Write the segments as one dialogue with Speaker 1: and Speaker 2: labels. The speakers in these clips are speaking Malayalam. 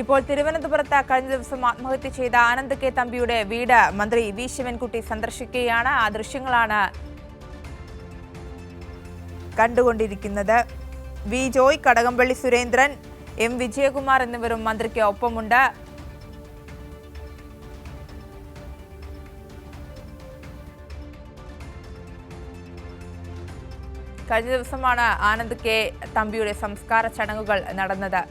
Speaker 1: ഇപ്പോൾ തിരുവനന്തപുരത്ത് കഴിഞ്ഞ ദിവസം ആത്മഹത്യ ചെയ്ത ആനന്ദ് കെ തമ്പിയുടെ വീട് മന്ത്രി വി ശിവൻകുട്ടി സന്ദർശിക്കുകയാണ്. ആ ദൃശ്യങ്ങളാണ് കണ്ടുകൊണ്ടിരിക്കുന്നത്. വി ജോയ് കടകംപള്ളി സുരേന്ദ്രൻ എം വിജയകുമാർ എന്നിവരും മന്ത്രിക്ക് ഒപ്പമുണ്ട്. കഴിഞ്ഞ ദിവസമാണ് ആനന്ദ് കെ തമ്പിയുടെ സംസ്കാര ചടങ്ങുകൾ നടന്നത്.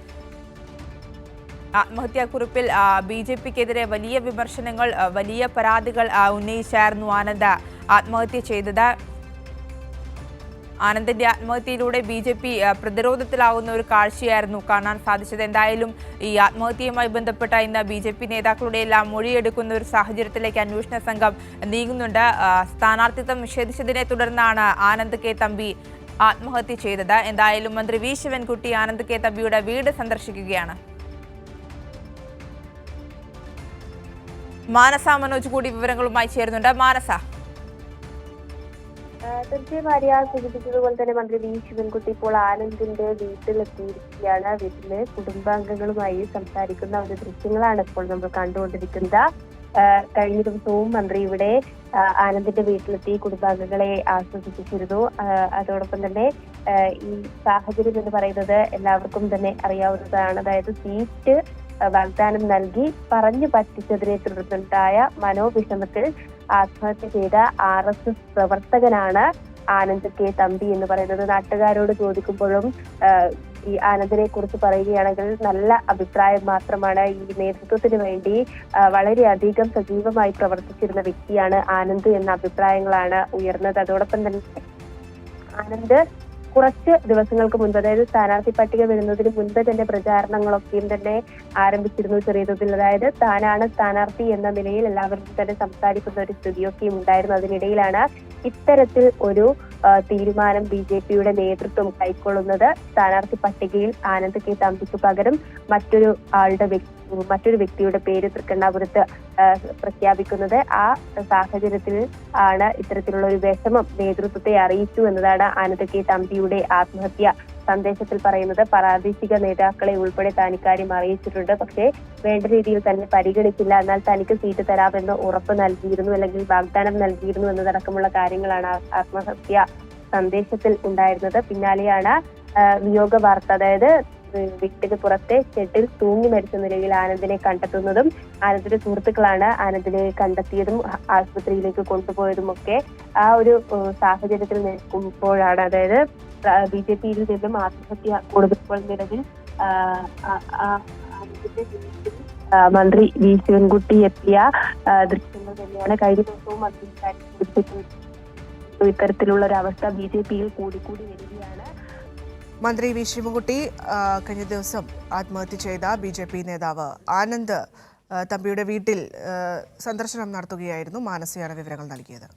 Speaker 1: ആത്മഹത്യാക്കുറിപ്പിൽ ബി ജെ പിക്കെതിരെ വലിയ വിമർശനങ്ങൾ വലിയ പരാതികൾ ഉന്നയിച്ചായിരുന്നു ആനന്ദ് ആത്മഹത്യ ചെയ്തത്. ആനന്ദിന്റെ ആത്മഹത്യയിലൂടെ ബി ജെ പി പ്രതിരോധത്തിലാവുന്ന ഒരു കാഴ്ചയായിരുന്നു കാണാൻ സാധിച്ചത്. എന്തായാലും ഈ ആത്മഹത്യയുമായി ബന്ധപ്പെട്ട ഇന്ന് ബി ജെ പി നേതാക്കളുടെ എല്ലാം മൊഴിയെടുക്കുന്ന ഒരു സാഹചര്യത്തിലേക്ക് അന്വേഷണ സംഘം നീങ്ങുന്നുണ്ട്. സ്ഥാനാർത്ഥിത്വം നിഷേധിച്ചതിനെ തുടർന്നാണ് ആനന്ദ് കെ തമ്പി ആത്മഹത്യ ചെയ്തത്. എന്തായാലും മന്ത്രി വി ശിവൻകുട്ടി ആനന്ദ് കെ തമ്പിയുടെ വീട് സന്ദർശിക്കുകയാണ്. മാനസ മനോജ് കൂടി വിവരങ്ങളുമായി ചേരുന്നുണ്ട്. മാനസ.
Speaker 2: തീർച്ചയായും ആര്യ സൂചിപ്പിച്ചതുപോലെ തന്നെ മന്ത്രി വി ശിവൻകുട്ടി ഇപ്പോൾ ആനന്ദിന്റെ വീട്ടിലെത്തിയിരിക്കുകയാണ്. വീട്ടിലെ കുടുംബാംഗങ്ങളുമായി സംസാരിക്കുന്ന ഒരു ദൃശ്യങ്ങളാണ് ഇപ്പോൾ നമ്മൾ കണ്ടുകൊണ്ടിരിക്കുന്നത്. കഴിഞ്ഞ ദിവസവും മന്ത്രി ഇവിടെ ആനന്ദിന്റെ വീട്ടിലെത്തി കുടുംബാംഗങ്ങളെ ആസ്വദിപ്പിച്ചിരുന്നു. അതോടൊപ്പം തന്നെ ഈ സാഹചര്യം എന്ന് പറയുന്നത് എല്ലാവർക്കും തന്നെ അറിയാവുന്നതാണ്. അതായത് സീറ്റ് വാഗ്ദാനം നൽകി പറഞ്ഞു പറ്റിച്ചതിനെ തുടർന്നുണ്ടായ മനോവിഷമത്തിൽ ആത്മഹത്യ ചെയ്ത ആർ എസ് എസ് പ്രവർത്തകനാണ് ആനന്ദ് കെ തമ്പി എന്ന് പറയുന്നത്. നാട്ടുകാരോട് ചോദിക്കുമ്പോഴും ഈ ആനന്ദിനെ കുറിച്ച് പറയുകയാണെങ്കിൽ നല്ല അഭിപ്രായം മാത്രമാണ് ഈ നേതൃത്വത്തിന് വേണ്ടി വളരെയധികം സജീവമായി പ്രവർത്തിച്ചിരുന്ന വ്യക്തിയാണ് ആനന്ദ് എന്ന അഭിപ്രായങ്ങളാണ് ഉയർന്നത്. അതോടൊപ്പം തന്നെ ആനന്ദ് കുറച്ച് ദിവസങ്ങൾക്ക് മുൻപ് അതായത് സ്ഥാനാർത്ഥി പട്ടിക വരുന്നതിന് മുൻപ് തന്നെ പ്രചാരണങ്ങളൊക്കെയും തന്നെ ആരംഭിച്ചിരുന്നു ചെറിയ തോതിൽ. അതായത് താനാണ് സ്ഥാനാർത്ഥി എന്ന നിലയിൽ എല്ലാവർക്കും തന്നെ സംസാരിക്കുന്ന ഒരു സ്ഥിതിയൊക്കെയും ഉണ്ടായിരുന്നു. അതിനിടയിലാണ് ഇത്തരത്തിൽ ഒരു തീരുമാനം ബി ജെ പിയുടെ നേതൃത്വം കൈക്കൊള്ളുന്നത് സ്ഥാനാർത്ഥി പട്ടികയിൽ ആനന്ദ് കെ തമ്പിക്ക് പകരം മറ്റൊരു ആളുടെ മറ്റൊരു വ്യക്തിയുടെ പേര് തൃക്കണ്ണാപുരത്ത് പ്രഖ്യാപിക്കുന്നത്. ആ സാഹചര്യത്തിൽ ആണ് ഇത്തരത്തിലുള്ള ഒരു വിഷമം നേതൃത്വത്തെ അറിയിച്ചു എന്നതാണ് ആനന്ദ് കെ തമ്പിയുടെ ആത്മഹത്യ സന്ദേശത്തിൽ പറയുന്നത് പ്രാദേശിക നേതാക്കളെ ഉൾപ്പെടെ താൻ ഇക്കാര്യം അറിയിച്ചിട്ടുണ്ട്. പക്ഷേ വേണ്ട രീതിയിൽ തന്നെ പരിഗണിച്ചില്ല. എന്നാൽ തനിക്ക് സീറ്റ് തരാമെന്ന് ഉറപ്പ് നൽകിയിരുന്നു അല്ലെങ്കിൽ വാഗ്ദാനം നൽകിയിരുന്നു എന്നതടക്കമുള്ള കാര്യങ്ങളാണ് ആത്മഹത്യ സന്ദേശത്തിൽ ഉണ്ടായിരുന്നത്. പിന്നാലെയാണ് വിയോഗ വാർത്ത. അതായത് വീട്ടിന് പുറത്തെ ഷെഡിൽ തൂങ്ങി മരിച്ച നിലയിൽ ആനന്ദിനെ കണ്ടെത്തുന്നതും ആനന്ദിന്റെ സുഹൃത്തുക്കളാണ് ആനന്ദിനെ കണ്ടെത്തിയതും ആശുപത്രിയിലേക്ക് കൊണ്ടുപോയതും ഒക്കെ ആ ഒരു സാഹചര്യത്തിൽ നിൽക്കുമ്പോഴാണ്. അതായത് ബി ജെ പിയിൽ നിന്നും ആത്മഹത്യ നിലവിൽ ആനന്ദിന്റെ വീട്ടിൽ ആ, മന്ത്രി വി ശിവൻകുട്ടി എത്തിയ ദൃശ്യങ്ങൾ തന്നെയാണ്. കഴിഞ്ഞ ദിവസവും മന്ത്രി ഇത്തരത്തിലുള്ള ഒരു അവസ്ഥ ബി ജെ പിയിൽ കൂടിക്കൂടി വരികയാണ്.
Speaker 3: മന്ത്രി വി ശിവൻകുട്ടി കഴിഞ്ഞ ദിവസം ആത്മഹത്യ ചെയ്ത ബി ജെ പി നേതാവ് ആനന്ദ് തമ്പിയുടെ വീട്ടിൽ സന്ദർശനം നടത്തുകയായിരുന്നു. മാനസിയാണ് വിവരങ്ങൾ നൽകിയത്.